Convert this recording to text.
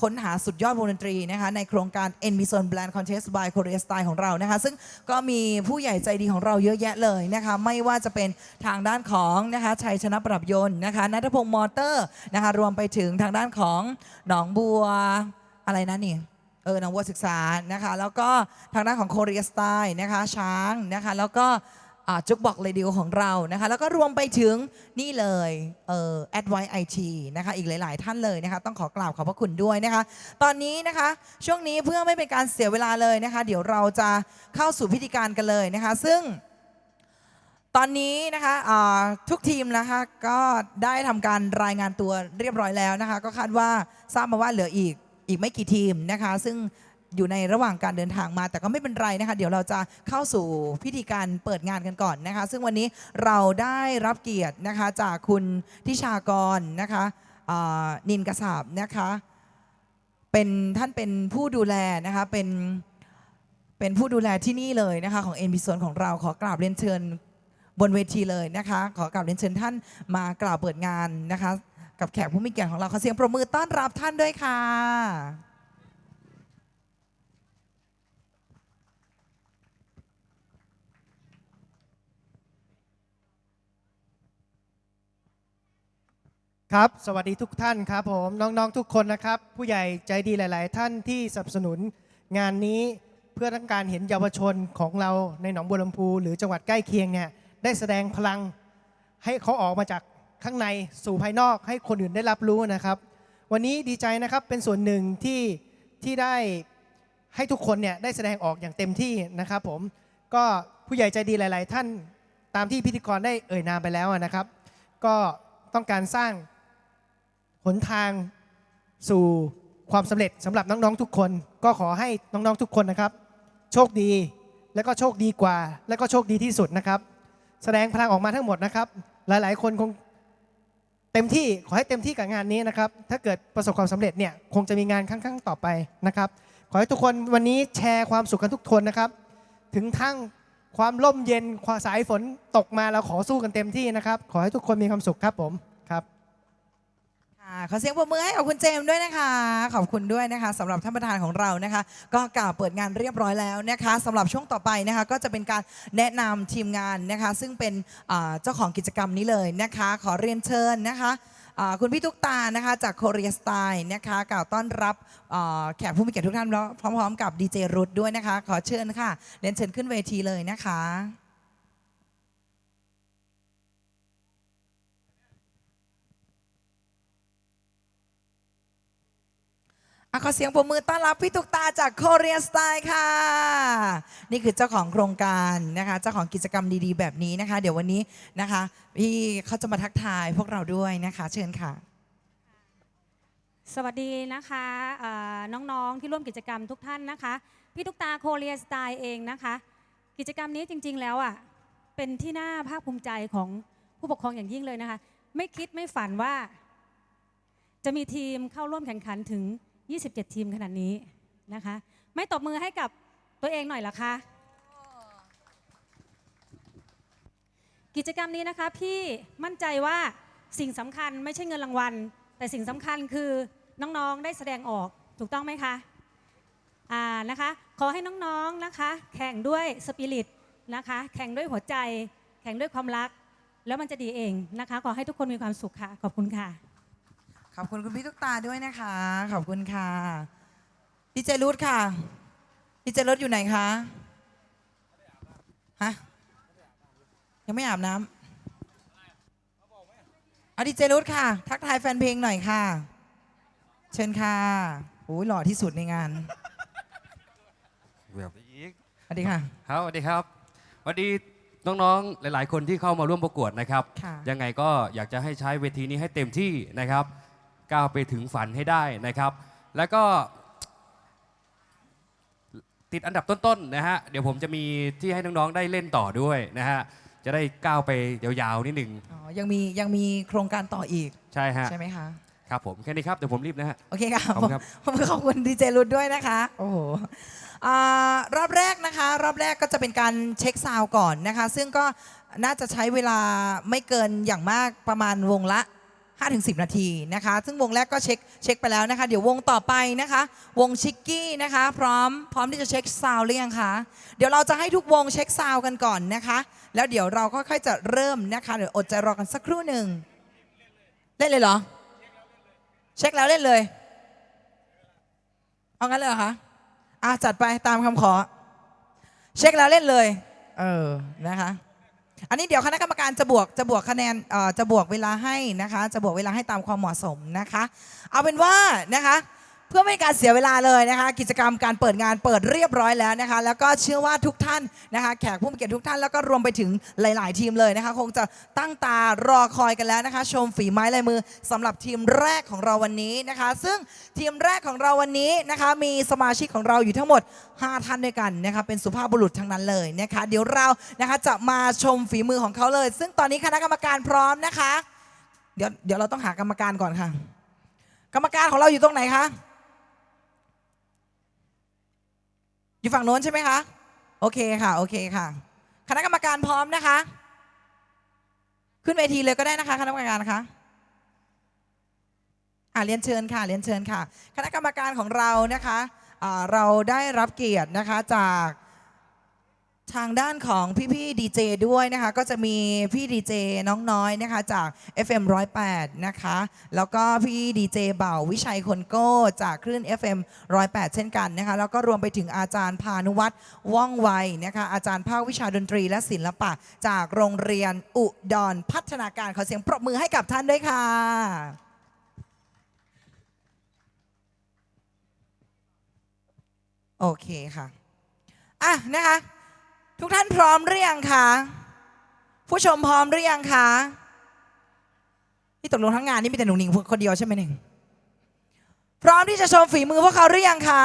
ค้นหาสุดยอดวงดนตรีนะคะในโครงการ e n v i s o n Brand Contest by Korea Style ของเรานะคะ ซึ่งก็มีผู้ใหญ่ใจดีของเราเยอะแยะเลยนะคะไม่ว่าจะเป็นทางด้านของนะคะชัยชนะปรับยนต์นะคะนัทพงศ์มอเตอร์นะคะรวมไปถึงทางด้านของหนองบัวอะไรนะนี่เออหนองบัวศึกษานะคะ แล้วก็ทางด้านของ Korea Style นะคะช้างนะคะ แล้วก็ จุกบอกเรดิโอของเรานะคะ แล้วก็รวมไปถึงนี่เลยเอ่อ Advice IT นะคะ อีกหลาย ๆ ท่านเลยนะคะ ต้องขอกล่าวขอบพระคุณด้วยนะคะ ตอนนี้นะคะ ช่วงนี้เพื่อไม่เป็นการเสียเวลาเลยนะคะ เดี๋ยวเราจะเข้าสู่พิธีการกันเลยนะคะ ซึ่งตอนนี้นะคะทุกทีมนะคะก็ได้ทำการรายงานตัวเรียบร้อยแล้วนะคะ ก็คาดว่าทราบมาว่าเหลืออีกอีกไม่กี่ทีมนะคะ ซึ่ง อยู่ในระหว่างการเดินทางมา แต่ก็ไม่เป็นไรนะคะ เดี๋ยวเราจะเข้าสู่พิธีการเปิดงานกันก่อนนะคะ ซึ่งวันนี้เราได้รับเกียรตินะคะจากคุณทิชากรนะคะนินกระสาบนะคะเป็นท่านเป็นผู้ดูแลนะคะเป็นเป็นผู้ดูแลที่นี่เลยนะคะของ n อ็นของเราขอกราบเรียนเชิญบนเวทีเลยนะคะ ขอกราบเรียนเชิญท่านมากล่าวเปิดงานนะคะ กับแขกผู้มีเกียรติของเราขอเสียงปรบมือต้อนรับท่านด้วยค่ะ ครับ สวัสดีทุกท่านครับผมน้องๆทุกคนนะครับ ผู้ใหญ่ใจดีหลาย ๆ ท่านที่สนับสนุนงานนี้เพื่อต้องการเห็นเยาวชนของเราในหนองบัวลำพู หรือจังหวัดใกล้เคียงเนี่ยได้แสดงพลังให้เขาออกมาจากข้างในสู่ภายนอกให้คนอื่นได้รับรู้นะครับ วันนี้ดีใจนะครับเป็นส่วนหนึ่งที่ที่ได้ให้ทุกคนเนี่ยได้แสดงออกอย่างเต็มที่นะครับผมก็ผู้ใหญ่ใจดีหลาย ๆ ท่านตามที่พิธีกรได้เอ่ยนามไปแล้วนะครับ ก็ต้องการสร้าง นทางสู่ความสำเร็จสำหรับน้องๆทุกคน ก็ขอให้น้องๆทุกคนนะครับ โชคดีและก็โชคดีกว่า และก็โชคดีที่สุดนะครับ แสดงพลังออกมาทั้งหมดนะครับ หลายๆ คนคงเต็มที่ขอให้เต็มที่กับงานนี้นะครับ ถ้าเกิดประสบความสำเร็จเนี่ยคงจะมีงานครั้งๆต่อไปนะครับ ขอให้ทุกคนวันนี้แชร์ความสุขกันทุกคนนะครับ ถึงทั้งความร่มเย็นความสายฝนตกมาเราขอสู้กันเต็มที่นะครับ ขอให้ทุกคนมีความสุขครับผมครับ ขอเสียงปรบมือให้กับคุณเจมส์ด้วยนะคะ ขอบคุณด้วยนะคะสำหรับท่านประธานของเรานะคะ ก็กล่าวเปิดงานเรียบร้อยแล้วนะคะสำหรับช่วงต่อไปนะคะ ก็จะเป็นการแนะนำทีมงานนะคะ ซึ่งเป็นอ่าเจ้าของกิจกรรมนี้เลยนะคะ ขอเรียนเชิญนะคะอ่าคุณพี่ตุ๊กตานะคะจากโคเรียสไตล์นะคะกล่าวต้อนรับอ่าแขกผู้มีเกียรติทุกท่านแล้วพร้อม ๆ กับดีเจรุดด้วยนะคะ ขอเชิญค่ะเรียนเชิญขึ้นเวทีเลยนะคะอะ ขอเสียงปรบมือต้อนรับพี่ตุกตาจากโคเรียสไตล์ค่ะ นี่คือเจ้าของโครงการนะคะ เจ้าของกิจกรรมดีๆ แบบนี้นะคะ เดี๋ยววันนี้นะคะ พี่เขาจะมาทักทายพวกเราด้วยนะคะ เชิญค่ะ สวัสดีนะคะเอ่อน้องๆที่ร่วมกิจกรรมทุกท่านนะคะ พี่ตุ๊กตาโคเรียสไตล์เองนะคะ กิจกรรมนี้จริง ๆ แล้วอะเป็นที่น่าภาคภูมิใจของผู้ปกครองอย่างยิ่งเลยนะคะ ไม่คิดไม่ฝันว่า จะมีทีมเข้าร่วมแข่งขันถึง 27 ทีมขนาดนี้นะคะ ไม่ตบมือให้กับตัวเองหน่อยหรอคะ กิจกรรมนี้นะคะพี่มั่นใจว่าสิ่งสำคัญไม่ใช่เงินรางวัล แต่สิ่งสำคัญคือน้องๆได้แสดงออกถูกต้องไหมคะอ่านะคะ ขอให้น้องๆนะคะ แข่งด้วยสปิริตนะคะ แข่งด้วยหัวใจ แข่งด้วยความรัก แล้วมันจะดีเองนะคะ ขอให้ทุกคนมีความสุขค่ะ ขอบคุณค่ะ ขอบคุณคุณพี่ตุกตาด้วยนะคะ ขอบคุณค่ะดีเจรุดค่ะดีเจรุดอยู่ไหนคะฮะยังไม่อาบน้ำเอาดีเจรุดค่ะ ทักทายแฟนเพลงหน่อยค่ะ เชิญค่ะโอ้ยหล่อที่สุดในงานแบบอีกสวัสดีค่ะครับสวัสดีครับสวัสดีน้องๆ หลาย ๆ คนที่เข้ามาร่วมประกวดนะครับ ค่ะ ยังไงก็อยากจะให้ใช้เวทีนี้ให้เต็มที่นะครับ ก้าวไปถึงฝันให้ได้นะครับ แล้วก็ติดอันดับต้นๆนะฮะ เดี๋ยวผมจะมีที่ให้น้องๆได้เล่นต่อด้วยนะฮะ จะได้ก้าวไปยาวๆนิดหนึ่งอ๋อยังมียังมีโครงการต่ออีกใช่ฮะ ใช่ไหมคะ ครับผมแค่นี้ครับ เดี๋ยวผมรีบนะฮะ โอเคค่ะขอบคุณครับ ผมขอบคุณดีเจรุดด้วยนะคะ โอ้โหอ่ารอบแรกนะคะ รอบแรกก็จะเป็นการเช็คซาวด์ก่อนนะคะ ซึ่งก็น่าจะใช้เวลาไม่เกินอย่างมากประมาณวงละ 5-10 นาทีนะคะ ซึ่งวงแรกก็เช็คเช็คไปแล้วนะคะ เดี๋ยววงต่อไปนะคะ วงชิกกี้นะคะ พร้อมพร้อมที่จะเช็คซาวหรือยังคะ เดี๋ยวเราจะให้ทุกวงเช็คซาวกันก่อนนะคะ แล้วเดี๋ยวเราค่อยๆจะเริ่มนะคะ เดี๋ยวอดใจรอกันสักครู่หนึ่งเล่นเลยเหรอ เช็คแล้วเล่นเลย เอางั้นเลยเหรอคะอะจัดไปตามคำขอ เช็คแล้วเล่นเลย เออ นะคะ อันนี้เดี๋ยวคณะกรรมการจะบวกจะบวกคะแนนจะบวกเวลาให้นะคะ จะบวกเวลาให้ตามความเหมาะสมนะคะ เอาเป็นว่านะคะ เพื่อไม่ให้การเสียเวลาเลยนะคะ กิจกรรมการเปิดงานเปิดเรียบร้อยแล้วนะคะ แล้วก็เชื่อว่าทุกท่านนะคะ แขกผู้มีเกียรติทุกท่านแล้วก็รวมไปถึงหลาย ๆ ทีมเลยนะคะ คงจะตั้งตารอคอยกันแล้วนะคะ ชมฝีไม้ลายมือสำหรับทีมแรกของเราวันนี้นะคะ ซึ่งทีมแรกของเราวันนี้นะคะ มีสมาชิกของเราอยู่ทั้งหมด 5 ท่านด้วยกันนะคะเป็นสุภาพบุรุษทั้งนั้นเลยนะคะ เดี๋ยวเรานะคะจะมาชมฝีมือของเขาเลย ซึ่งตอนนี้คณะกรรมการพร้อมนะคะ เดี๋ยวเดี๋ยวเราต้องหากรรมการก่อนค่ะ กรรมการของเราอยู่ตรงไหนคะ อยู่ฝั่งโน้นใช่ไหมคะ โอเคค่ะ โอเคค่ะ คณะกรรมการพร้อมนะคะ ขึ้นเวทีเลยก็ได้นะคะ คณะกรรมการคะอ่าเรียนเชิญค่ะ เรียนเชิญค่ะ คณะกรรมการของเรานะคะอ่าเราได้รับเกียรตินะคะจาก ทางด้านของพี่ๆดีเจด้วยนะคะ ก็จะมีพี่ดีเจน้องน้อยนะคะจาก FM 108 นะคะ แล้วก็พี่ดีเจเบ่าวิชัยคนโก้จากคลื่น FM 108 เช่นกันนะคะ แล้วก็รวมไปถึงอาจารย์พานุวัตรว่องไวนะคะ อาจารย์ภาควิชาดนตรีและศิลปะ จากโรงเรียนอุดรพัฒนาการขอเสียงปรบมือให้กับท่านด้วยค่ะโอเคค่ะอะนะคะ ทุกท่านพร้อมหรือยังคะผู้ชมพร้อมหรือยังคะนี่ตกลงทั้งงานนี่มีแต่หนุ่มหนิงคนเดียวใช่ไหมหนึ่งพร้อมที่จะชมฝีมือพวกเขาหรือยังคะ